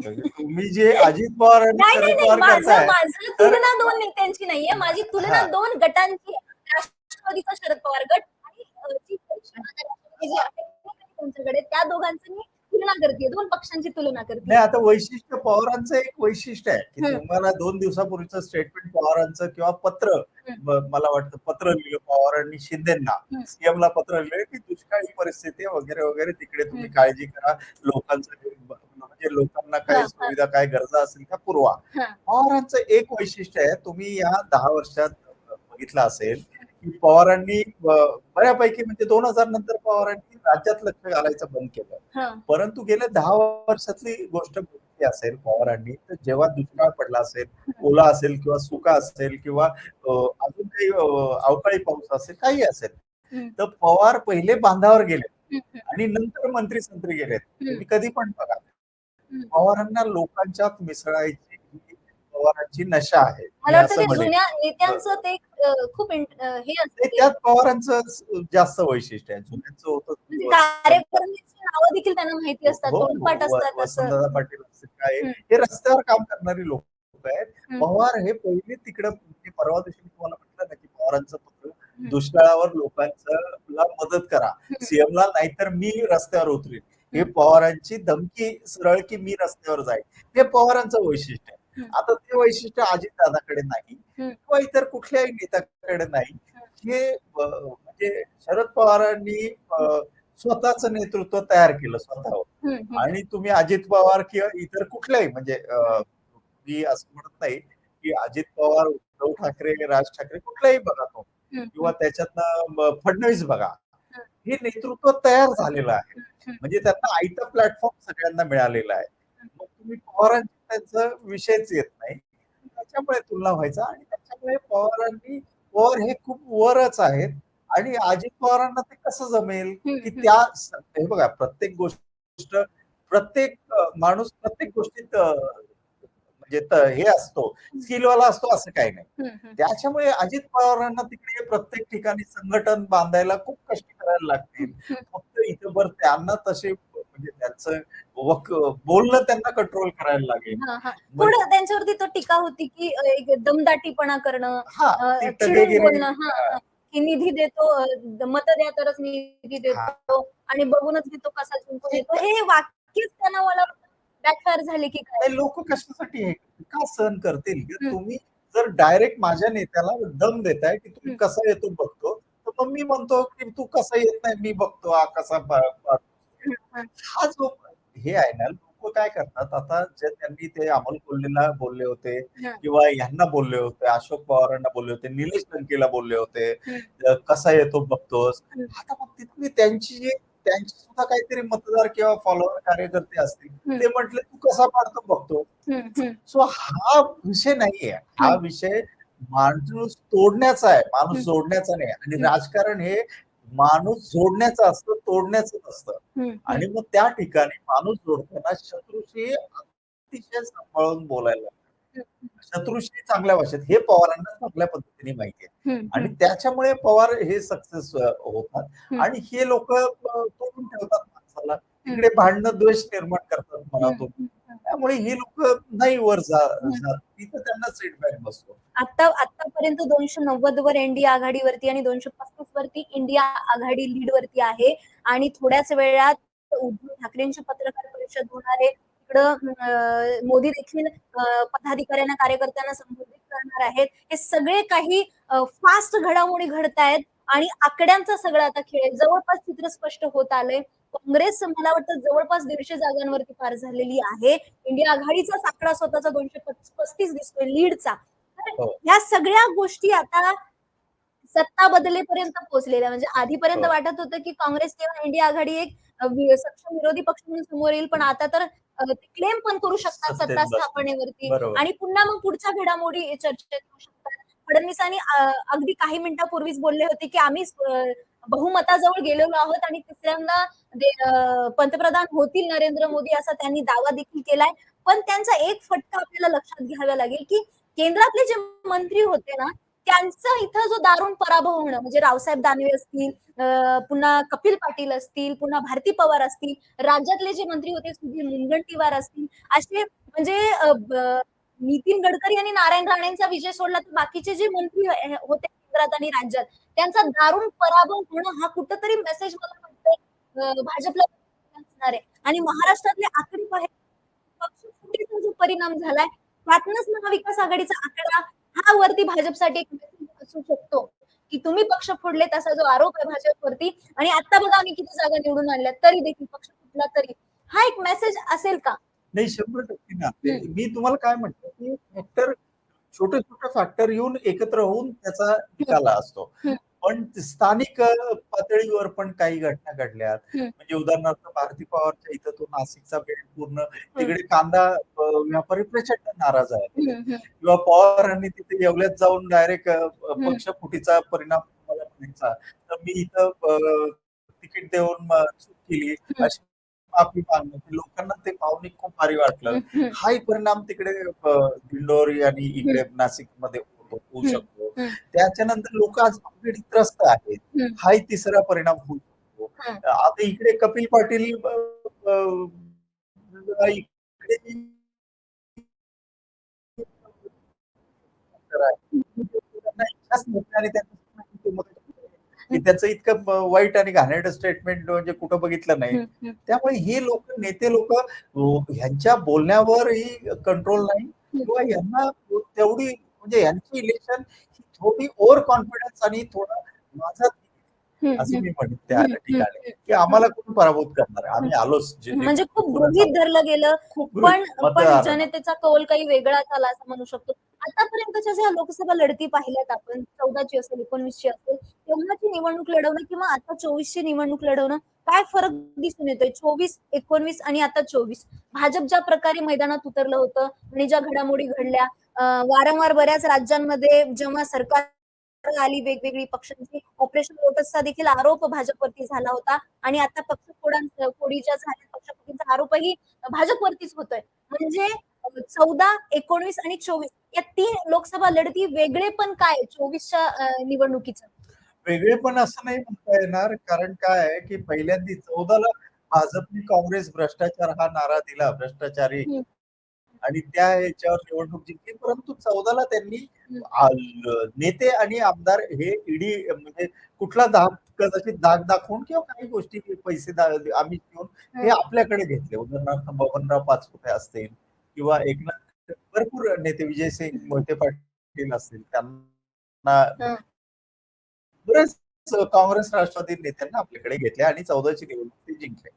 तुम्ही जे अजित पवार आणि नाही नाही शरद नाही पवार माझं करताय माझं तुलना दोन नेत्यांची नाहीये माझी तुलना. दोन गटांची. राष्ट्रवादीचा शरद पवार गट आणि त्यांच्याकडे त्या दोघांची मी तुलना करते दोन पक्षांची तुलना करते नाही आता वैशिष्ट्य पवारांचं एक वैशिष्ट्य आहे की. तुम्हाला दोन दिवसापूर्वीचं स्टेटमेंट पवारांचं किंवा पत्र मला वाटतं पत्र लिहिलं पवारांनी शिंदेना हम्म. सीएम ला पत्र लिहिलं की दुष्काळी परिस्थिती वगैरे वगैरे तिकडे तुम्ही. काळजी करा लोकांचं म्हणजे लोकांना काय. सुविधा काय गरजा असतील त्या पुरवा. पवारांचं एक वैशिष्ट्य आहे तुम्ही या दहा वर्षात बघितलं असेल की पवारांनी बऱ्यापैकी म्हणजे दोन हजार नंतर पवारांनी राज्यात लक्ष घालायचं बंद केलं. परंतु गेल्या दहा वर्षातली गोष्ट असेल पवारांनी तर जेव्हा दुष्काळ पडला असेल ओला असेल किंवा सुका असेल किंवा अजून काही अवकाळी पाऊस असेल काही असेल. तर पवार पहिले बांधावर गेले. आणि नंतर मंत्री संत्री गेलेत कधी पण बघा. पवारांना लोकांच्यात मिसळायची ही पवारांची नशा आहे. मी मला वाटतं असं ते म्हणेन. जुन्या नेत्यांचं ते अ, खूप इंट- अ, हे ते. असतं त्यात पवारांचं जास्त वैशिष्ट्य आहे. जुन्यांचं होतं म्हणजे कार्यकर्त्यांची नावं देखील त्यांना माहिती असतात. हो, तोंडपाठ व- असतात असं. वसंतदादा पाटील असतील काय हम्म. हे रस्त्यावर काम करणारी लोक आहेत. हम्म. पवार हे पहिले तिकडं म्हणजे परवा दिवशी मी तुम्हाला म्हटलं ना की पवारांचं पत्र. दुष्काळावर लोकांचं ला मदत करा. सीएम ला नाहीतर मी रस्त्यावर उतरेन. हे. पवारांची धमकी सरळ की मी रस्त्यावर जाईन हे पवारांचं वैशिष्ट्य आहे. आता ते वैशिष्ट्य अजित दादाकडे नाही. किंवा इतर कुठल्याही नेत्याकडे नाही हे म्हणजे शरद पवारांनी स्वतःचं नेतृत्व तयार केलं स्वतःवर. आणि तुम्ही अजित पवार किंवा इतर कुठल्याही म्हणजे मी असं म्हणत नाही की अजित पवार उद्धव ठाकरे राज ठाकरे कुठलाही बघा तो किंवा त्याच्यातनं फडणवीस बघा. हे नेतृत्व तयार झालेलं आहे. म्हणजे त्यांना आयतं प्लॅटफॉर्म सगळ्यांना मिळालेला आहे. मग तुम्ही पवारांची त्यांचा विषयच येत नाही. त्याच्यामुळे तुलना व्हायचा आणि त्याच्यामुळे पवारांनी पवार हे खूप वरच आहेत. आणि अजित पवारांना ते कसं जमेल? की. त्या हे बघा प्रत्येक गोष्ट प्रत्येक माणूस प्रत्येक गोष्टीत म्हणजे हे असतो स्किलवाला असतो असं काही नाही. त्याच्यामुळे अजित पवारांना तिकडे प्रत्येक ठिकाणी संघटन बांधायला खूप कष्ट करायला लागतील. फक्त इथं बरं त्यांना तसे म्हणजे त्यांचं वक बोलणं त्यांना कंट्रोल करायला लागेल. थोडं त्यांच्यावरती तो टीका होती की दमदाटीपणा करणं बोलणं. की निधी देतो मत द्या तरच निधी देतो आणि बघूनच घेतो कसा जिंकून येतो हे वाक्यच त्यांना मला बॅकफायर झाले की काय लोक कशासाठी हे का सहन करतील. तुम्ही जर डायरेक्ट माझ्या नेत्याला दम देताय की तुम्ही. कसा येतो बघतो तर मग मी म्हणतो की तू कसा येत नाही मी बघतो हा कसा हा जो हे आहे ना लोक काय करतात आता जे त्यांनी ते अमोल कोल्हेला बोलले होते. किंवा यांना बोलले होते अशोक पवारांना बोलले होते निलेश लंकेला बोलले होते कसा येतो बघतोस. आता मग तिथली त्यांची जे त्यांची सुद्धा काहीतरी मतदार किंवा फॉलोअर कार्यकर्ते असतील. ते म्हटले तू कसा पाडतो बघतो. सो हा विषय नाहीये हा. विषय माणूस तोडण्याचा आहे माणूस. जोडण्याचा नाही आणि. राजकारण हे माणूस जोडण्याचं असतं तोडण्याचं असतं आणि मग त्या ठिकाणी माणूस जोडताना शत्रूशी अतिशय सांभाळून बोलायला लागतं. शत्रूशी चांगल्या भाषेत हे पवारांना चांगल्या पद्धतीने माहिती आहे. आणि त्याच्यामुळे पवार हे सक्सेस होतात. आणि हे लोक तोडून ठेवतात माणसाला. तिकडे भांडणं द्वेष निर्माण करतात मनातून. त्यामुळे ही लोक नाही वर. तिथं त्यांना सीटबॅक बसतो. आता आतापर्यंत दोनशे नव्वद वर एनडीए आघाडीवरती आणि दोनशे पस्तीस वरती इंडिया आघाडी लीड वरती आहे. आणि थोड्याच वेळात उद्धव ठाकरेंची पत्रकार परिषद होणार आहे. इकडं अं, मोदी देखील पदाधिकाऱ्यांना कार्यकर्त्यांना संबोधित करणार आहेत हे सगळे काही फास्ट घडामोडी घडतायत आणि आकड्यांचा सगळा आता खेळ. जवळपास चित्र स्पष्ट होत आलंय काँग्रेस मला वाटतं जवळपास दीडशे जागांवरती पार झालेली आहे इंडिया आघाडीचाच आकडा स्वतःचा दोनशे पस- पस्तीस दिसतोय लीडचा हो. ह्या सगळ्या गोष्टी आता सत्ता बदलेपर्यंत पोहोचलेल्या म्हणजे आधीपर्यंत हो. वाटत होतं की काँग्रेस किंवा इंडिया आघाडी एक सक्षम विरोधी पक्ष म्हणून समोर येईल पण आता तर क्लेम पण करू शकतात सत्ता. स्थापनेवरती. आणि पुन्हा मग पुढच्या घडामोडी चर्चेत येऊ शकतात. फडणवीसांनी अगदी काही मिनिटापूर्वीच बोलले होते की आम्ही बहुमताजवळ गेलेलो आहोत आणि तिसऱ्यांदा पंतप्रधान होतील नरेंद्र मोदी असा त्यांनी दावा देखील केलाय. पण त्यांचा एक फटका आपल्याला लक्षात घ्यावा लागेल की केंद्रातले जे मंत्री होते ना त्यांचं इथं जो दारुण पराभव होणं म्हणजे रावसाहेब दानवे असतील अं, पुन्हा कपिल पाटील असतील पुन्हा भारती पवार असतील राज्यातले जे मंत्री होते सुधीर मुनगंटीवार असतील असे म्हणजे नितीन गडकरी आणि नारायण राणेंचा विजय सोडला तर बाकीचे जे मंत्री होते केंद्रात आणि राज्यात त्यांचा दारुण पराभव होणं हा कुठंतरी मेसेज मला वाटतंय भाजपला असणार आहे. आणि महाराष्ट्रातले आकडे पाहिजे पक्षफुटीचा जो परिणाम झालाय त्यातनच महाविकास आघाडीचा आकडा हा वरती भाजपसाठी एक असू शकतो की तुम्ही पक्ष फोडले तसा जो आरोप आहे भाजपवरती. आणि आता बघा आम्ही किती जागा निवडून आणल्या तरी देखील पक्ष फुटला तरी. हा एक मेसेज असेल का? नाही शंभर टक्के ना. मी तुम्हाला काय म्हणतो की फॅक्टर छोटे छोटे फॅक्टर येऊन एकत्र होऊन त्याचा निकाला असतो. पण स्थानिक पातळीवर पण काही घटना घडल्यात. म्हणजे उदाहरणार्थ भारती पवारच्या इथं तो नाशिकचा बेल्ट पूर्ण तिकडे कांदा व्यापारी प्रचंड नाराज आहे किंवा पवारांनी तिथे येवल्यात जाऊन डायरेक्ट पक्षफुटीचा परिणाम मला म्हणायचा तर मी इथं तिकीट देऊन चूक केली. अशी माफी मागणं लोकांना ते भावनिक खूप भारी वाटलं. हाही परिणाम तिकडे दिंडोरी आणि इकडे नाशिकमध्ये होऊ. शकतो. त्याच्यानंतर लोक आज कोविड त्रस्त आहेत. हाही तिसरा परिणाम होऊ शकतो. आता इकडे कपिल पाटील इकडे त्यांचं इतकं वाईट आणि घाणेरडं स्टेटमेंट म्हणजे कुठं बघितलं नाही. त्यामुळे हे लोक नेते लोक ह्यांच्या बोलण्यावरही कंट्रोल नाही किंवा यांना तेवढी म्हणजे यांची इलेक्शन ही थोडी ओव्हर कॉन्फिडन्स आणि थोडं माझा असं. मी म्हणेन त्या ठिकाणी की आम्हाला कोण पराभूत करणार? आम्ही आलोच म्हणजे खूप गृहीत धरलं गेलं खूप पण. जनतेचा कौल काही वेगळा झाला असं म्हणू शकतो आतापर्यंतच्या ज्या लोकसभा लढती पाहिल्यात आपण चौदाची असेल एकोणवीसची असेल तेव्हाची निवडणूक लढवणं किंवा आता चोवीसची निवडणूक लढवणं काय फरक दिसून येतोय? चोवीस एकोणवीस आणि आता चोवीस. भाजप ज्या प्रकारे मैदानात उतरलं होतं आणि ज्या घडामोडी घडल्या वारंवार बऱ्याच राज्यांमध्ये जेव्हा सरकार आली वेगवेगळी पक्षांची ऑपरेशन लोटसचा देखील आरोप भाजपवरती झाला होता आणि आता पक्ष फोडां फोडीच्या झाल्या पक्षफोडीचा आरोपही भाजपवरतीच होतोय. म्हणजे चौदा एकोणवीस आणि चोवीस या तीन लोकसभा लढती वेगळे पण काय चोवीसच्या निवडणुकीचं? वेगळे पण असं नाही म्हणता येणार. कारण काय आहे की पहिल्यांदा चौदाला भाजपने काँग्रेस भ्रष्टाचार हा नारा दिला भ्रष्टाचारी. आणि त्या ह्याच्यावर निवडणूक जिंकली. परंतु चौदाला त्यांनी नेते आणि आमदार हे ईडी म्हणजे कुठला दाग कदाचित दाग दाखवून किंवा काही गोष्टी पैसे आम्ही घेऊन हे आपल्याकडे घेतले. उदाहरणार्थ बबनराव पाचपुते असतील किंवा एकनाथ भरपूर नेते विजयसिंग मोहिते पाटील असतील त्यांना. बरेच काँग्रेस राष्ट्रवादी नेत्यांना आपल्याकडे घेतले आणि चौदाची निवडणूक ते जिंकले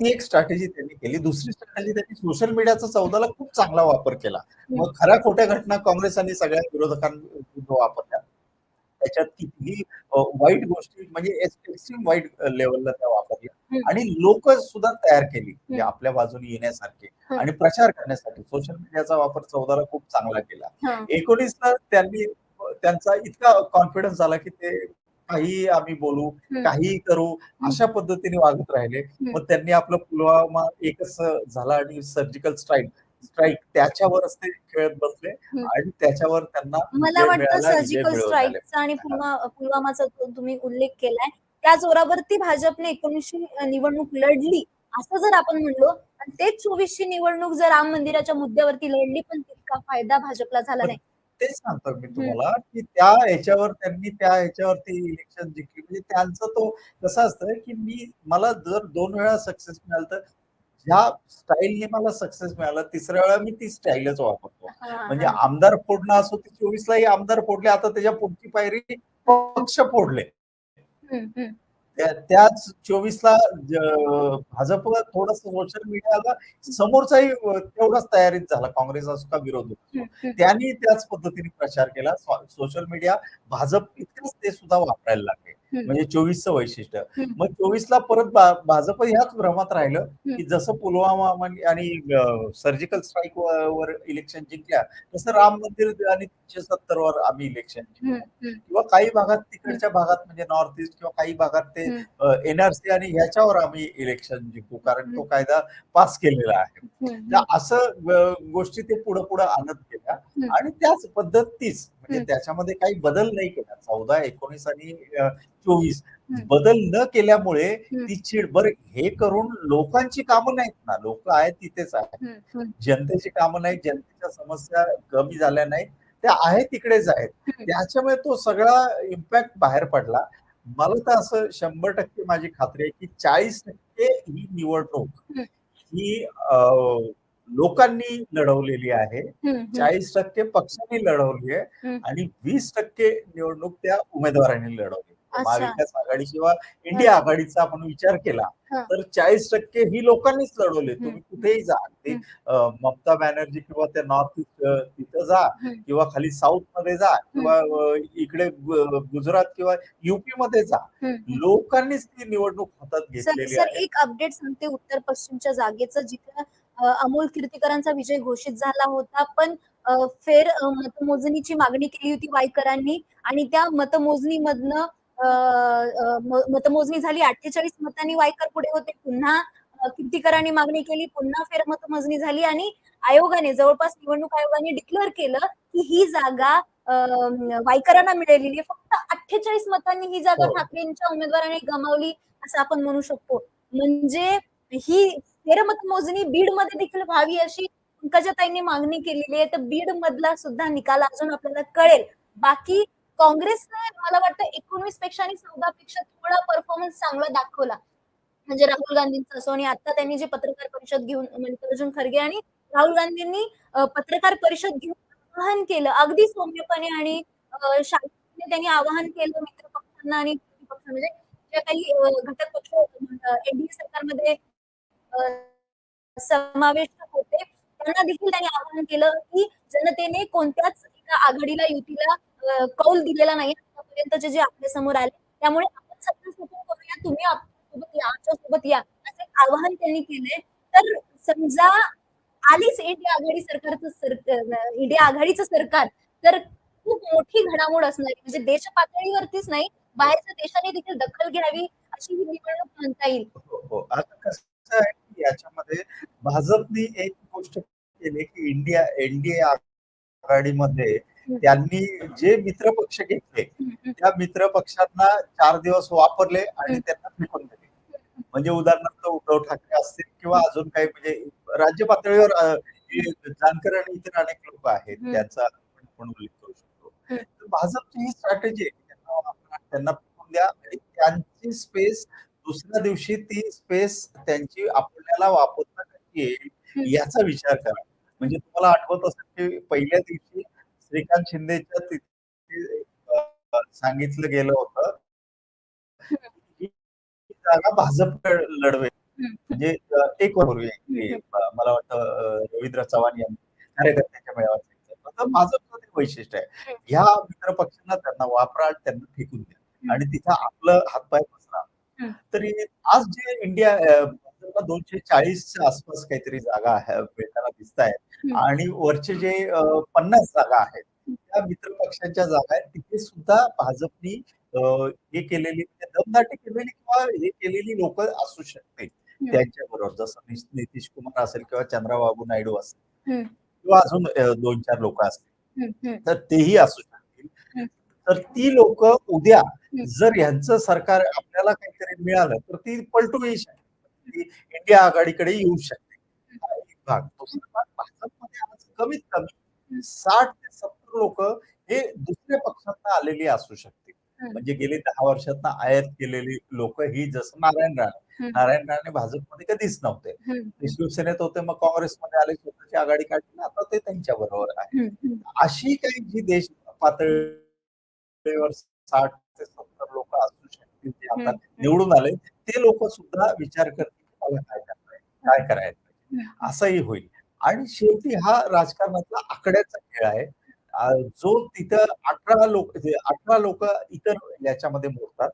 ती एक स्ट्रॅटेजी त्यांनी केली. दुसरी स्ट्रॅटेजी त्यांनी सोशल मीडियाचा चौदाला खूप चांगला वापर केला. मग खऱ्या खोट्या घटना काँग्रेस आणि सगळ्या विरोधकांविरुद्ध वापरल्या. त्याच्यात कितीही वाईट गोष्टी म्हणजे एक्स्ट्रीम वाईट लेवलला त्या वापरल्या. आणि लोक सुद्धा तयार केली. आपल्या बाजूने येण्यासारखे. आणि प्रचार करण्यासाठी सोशल मीडियाचा वापर चौदाला खूप चांगला केला. एकोणीसला त्यांनी त्यांचा इतका कॉन्फिडन्स झाला की ते काही आम्ही बोलू. काहीही करू अशा पद्धतीने वागत राहिले मग त्यांनी आपलं पुलवामा एकच झाला आणि सर्जिकल स्ट्राईक स्ट्राईक त्याच्यावरच ते खेळत बसले. आणि त्याच्यावर त्यांना मला वाटतं सर्जिकल. स्ट्राईकचा आणि पुलवा पुलवामाचा तुम्ही उल्लेख केलाय त्या जोरावरती भाजपने एकोणीसशे निवडणूक लढली असं जर आपण म्हणलो आणि तेच चोवीसची निवडणूक जर राम मंदिराच्या मुद्द्यावरती लढली पण तितका फायदा भाजपला झाला नाही. तेच सांगतो मी तुम्हाला की त्या ह्याच्यावर त्यांनी त्या ह्याच्यावरती इलेक्शन जिंकली. म्हणजे त्यांचं तो कसं असतं की मी मला जर दोन वेळा सक्सेस मिळालं तर ज्या स्टाईलने मला सक्सेस मिळाला तिसऱ्या वेळा मी ती स्टाईलच वापरतो म्हणजे. आमदार फोडणं असो ते चोवीसलाही आमदार फोडले आता त्याच्या पुढची पायरी पक्ष फोडले त्याच चोवीसला भाजप थोडस सोशल मीडियाला समोरचाही तेवढाच तयारीत झाला काँग्रेस असो का विरोध. त्यांनी त्याच पद्धतीने प्रचार केला सोशल मीडिया भाजप इतकंच ते सुद्धा वापरायला लागले. म्हणजे चोवीसचं वैशिष्ट्य. मग चोवीसला परत भाजप ह्याच भ्रमात राहिलं. की जसं पुलवामा मन- आणि सर्जिकल स्ट्राईक वर इलेक्शन जिंकल्या तसं राम मंदिर आणि तीनशे सत्तर वर आम्ही इलेक्शन जिंकलं किंवा काही भागात तिकडच्या भागात म्हणजे नॉर्थ ईस्ट किंवा काही भागात ते एनआरसी आणि ह्याच्यावर आम्ही इलेक्शन जिंकू. कारण तो कायदा पास केलेला आहे. असं गोष्टी ते पुढे पुढे आणत गेल्या. आणि त्याच पद्धत तीच म्हणजे. त्याच्यामध्ये काही बदल नाही केला चौदा एकोणीस आणि चोवीस. बदल न केल्यामुळे. ती चीड बरं हे करून लोकांची कामं नाहीत ना लोक आहेत तिथेच आहेत जनतेची कामं नाहीत जनतेच्या समस्या कमी झाल्या नाहीत त्या आहेत तिकडेच आहेत. त्याच्यामुळे तो सगळा इम्पॅक्ट बाहेर पडला मला तर असं शंभर टक्के माझी खात्री आहे की चाळीस टक्के ही निवडणूक हं. लोकांनी लढवलेली आहे. चाळीस टक्के पक्षांनी लढवली आहे. आणि वीस टक्के निवडणूक त्या उमेदवारांनी लढवली. महाविकास आघाडी किंवा इंडिया आघाडीचा आपण विचार केला. तर चाळीस टक्के ही लोकांनीच लढवले. तुम्ही कुठेही जा ते ममता बॅनर्जी किंवा त्या नॉर्थ ईस्ट तिथं जा. किंवा खाली साऊथमध्ये जा किंवा इकडे गुजरात किंवा युपी मध्ये जा. लोकांनीच ती निवडणूक हातात घेतलेली एक अपडेट सांगते उत्तर पश्चिमच्या जागेचं जिथे अमोल कीर्तीकरांचा विजय घोषित झाला होता. पण फेर मतमोजणीची मागणी केली होती वाईकरांनी आणि त्या मतमोजणीमधनं मतमोजणी झाली. अठ्ठेचाळीस मतांनी वाईकर पुढे होते. पुन्हा कीर्तीकरांनी मागणी केली. पुन्हा फेर मतमोजणी झाली आणि आयोगाने जवळपास निवडणूक आयोगाने डिक्लेअर केलं की ही जागा अ, वाईकरांना मिळालेली आहे. फक्त अठ्ठेचाळीस मतांनी ही जागा हो. ठाकरेंच्या उमेदवाराने गमावली असं आपण म्हणू शकतो. म्हणजे ही फेरमतमोजणी बीडमध्ये देखील व्हावी अशी पंकजाताईंनी मागणी केलेली आहे. तर बीड मधला सुद्धा निकाल अजून आपल्याला कळेल. बाकी काँग्रेसने मला वाटतं एकोणवीसपेक्षा आणि चौदा पेक्षा थोडा परफॉर्मन्स चांगला दाखवला. म्हणजे राहुल गांधींचा असो आणि आता त्यांनी जे पत्रकार परिषद घेऊन मल्लिकार्जुन खरगे आणि राहुल गांधींनी पत्रकार परिषद घेऊन आवाहन केलं. अगदी सौम्यपणे आणि शांतपणे त्यांनी आवाहन केलं मित्र पक्षांना आणि पक्ष म्हणजे जे काही घटक पक्ष एनडीए सरकारमध्ये समाविष्ट होते. त्यांना देखील त्यांनी आवाहन केलं की जनतेने कोणत्याच एका आघाडीला युतीला कौल दिलेला नाही आतापर्यंतचे जे आपल्यासमोर आले त्यामुळे आपण सत्ता स्थापन करूया. तुम्ही आपल्यासोबत या आमच्यासोबत या असे आवाहन त्यांनी केले तर समजा आलीच इंडिया आघाडी सरकारचं सरकार इंडिया आघाडीचं सरकार तर खूप मोठी घडामोड असणार म्हणजे देश पातळीवरतीच नाही बाहेरच्या देशाने देखील दखल घ्यावी अशी ही निवडणूक म्हणता येईल. हो, हो. आता कसं आहे की याच्यामध्ये भाजपने एक गोष्ट केली की इंडिया एनडीए आघाडीमध्ये. त्यांनी जे मित्र पक्ष घेतले त्या मित्र पक्षांना चार दिवस वापरले आणि. त्यांना फेकून दिले म्हणजे उदाहरणार्थ उद्धव ठाकरे असतील किंवा अजून काही म्हणजे राज्य पातळीवर जानकर आणि इतर अनेक लोक आहेत. त्यांचा आपण उल्लेख करू शकतो. तर भाजपची ही स्ट्रॅटेजी आहे त्यांना त्यांना फेकून द्या आणि त्यांची स्पेस दुसऱ्या दिवशी ती स्पेस त्यांची आपल्याला वापरता कशी येईल. याचा विचार करा म्हणजे तुम्हाला आठवत असेल की पहिल्या दिवशी श्रीकांत शिंदेच्या तिथे सांगितलं गेलं होतं जागा भाजप लढवेल हं. म्हणजे एक पूर्वी मला वाटतं रवींद्र चव्हाण यांनी कार्यकर्त्यांच्या मेळाव्यात भाजपचं ते वैशिष्ट्य आहे. ह्या मित्र पक्षांना त्यांना वापरा त्यांना फेकून द्या. आणि तिथं आपलं हातपाय. तरी आज जे इंडिया दोनशे चाळीसच्या आसपास काहीतरी जागा आहे मिळताना दिसत आहेत. आणि वरचे जे पन्नास जागा आहेत. त्या मित्र पक्षांच्या जागा आहेत तिथे सुद्धा भाजपनी हे केलेली दमदाटी केलेली किंवा हे केलेली लोक असू शकते. त्यांच्या बरोबर जसं नितीश कुमार असेल किंवा चंद्राबाबू नायडू असेल. किंवा अजून दोन चार लोक असतील. तर तेही असू. तर ती लोक उद्या. जर यांचं सरकार आपल्याला काहीतरी मिळालं तर ती पलटूही शकते ती इंडिया आघाडीकडे येऊ शकते भाग भाजपमध्ये आज कमीत कमी साठ ते सत्तर लोक हे दुसऱ्या पक्षात आलेली असू शकतील हं. म्हणजे गेली दहा वर्षात आयात केलेली लोक ही जसं नारायण राणे. नारायण राणे भाजपमध्ये कधीच नव्हते. ते शिवसेनेत होते मग काँग्रेसमध्ये आले स्वतःची आघाडी काढली आता ते त्यांच्या बरोबर आहे. अशी काही जी देश पातळीवर साठ ते सत्तर लोक असू शकतील जे आता. निवडून आले ते लोक सुद्धा विचार करतील मला काय करायचं काय करायचं. हं. असंही होईल. आणि शेवटी हा राजकारणातला आकड्याचा खेळ आहे. जो तिथं अठरा लोक अठरा लोक इतर याच्यामध्ये मोडतात.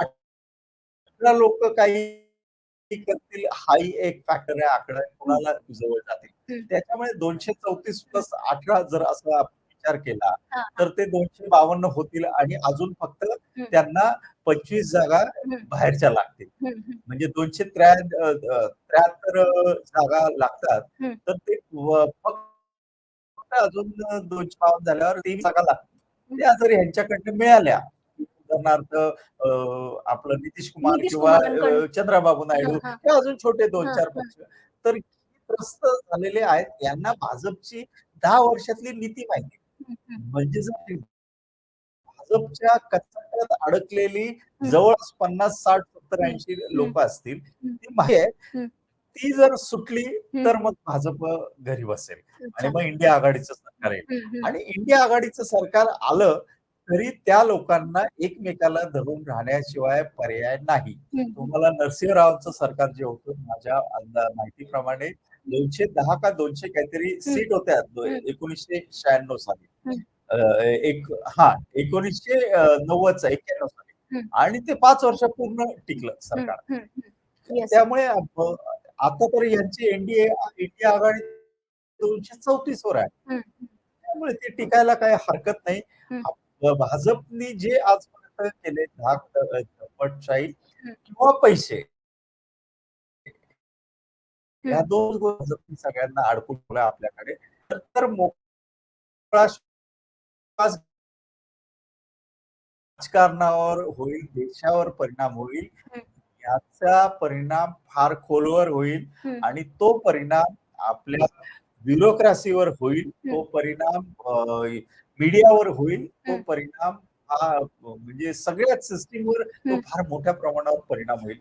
अठरा लोक काही करतील हाही एक फॅक्टर आहे आकडा. कोणाला जवळ जातील. त्याच्यामुळे दोनशे चौतीस प्लस अठरा जर असा विचार केला. तर ते दोनशे बावन्न होतील आणि अजून फक्त त्यांना पंचवीस जागा बाहेरच्या लागतील. म्हणजे दोनशे त्र्याहत्तर जागा लागतात. तर ते फक्त अजून दोनशे बावन्न झाल्यावर तेवीस जागा लागतील त्या जर यांच्याकडनं मिळाल्या उदाहरणार्थ आपलं नितीश कुमार किंवा चंद्राबाबू नायडू हा. किंवा अजून छोटे दोन चार. पक्ष तर त्रस्त झालेले आहेत यांना भाजपची दहा वर्षातली नीती माहिती. म्हणजे जर भाजपच्या कचाट्यात अडकलेली जवळच पन्नास साठ सत्तर ऐंशी लोक असतील. ती माहिती. ती जर सुटली तर मग भाजप घरी बसेल आणि. मग इंडिया आघाडीचं सरकार येईल. आणि इंडिया आघाडीचं सरकार आलं तरी त्या लोकांना एकमेकाला धरून राहण्याशिवाय पर्याय नाही. तुम्हाला नरसिंहरावांचं सरकार जे होतं माझ्या माहितीप्रमाणे दोनशे दहा का दोनशे काहीतरी सीट होत्या. एकोणीसशे शहाण्णव साली. एक हा एकोणीसशे नव्वदचा एक्क्याण्णव साली. आणि ते पाच वर्ष पूर्ण टिकलं सरकार. त्यामुळे आता तर यांची एनडीए इंडिया आघाडी दोनशे चौतीस वर आहे. त्यामुळे ते टिकायला काही हरकत नाही. भाजपनी जे आजपर्यंत केले झपटशाही हम्म. किंवा पैसे या. दोन गोष्टी सगळ्यांना अडकून आपल्याकडे तर- मोकळा राजकारणावर होईल देशावर परिणाम होईल. याचा परिणाम फार खोलवर होईल. आणि तो परिणाम आपल्या ब्युरोक्रासीवर होईल तो. परिणाम मीडियावर होईल तो. परिणाम हा म्हणजे सगळ्याच सिस्टीमवर तो. फार मोठ्या प्रमाणावर परिणाम होईल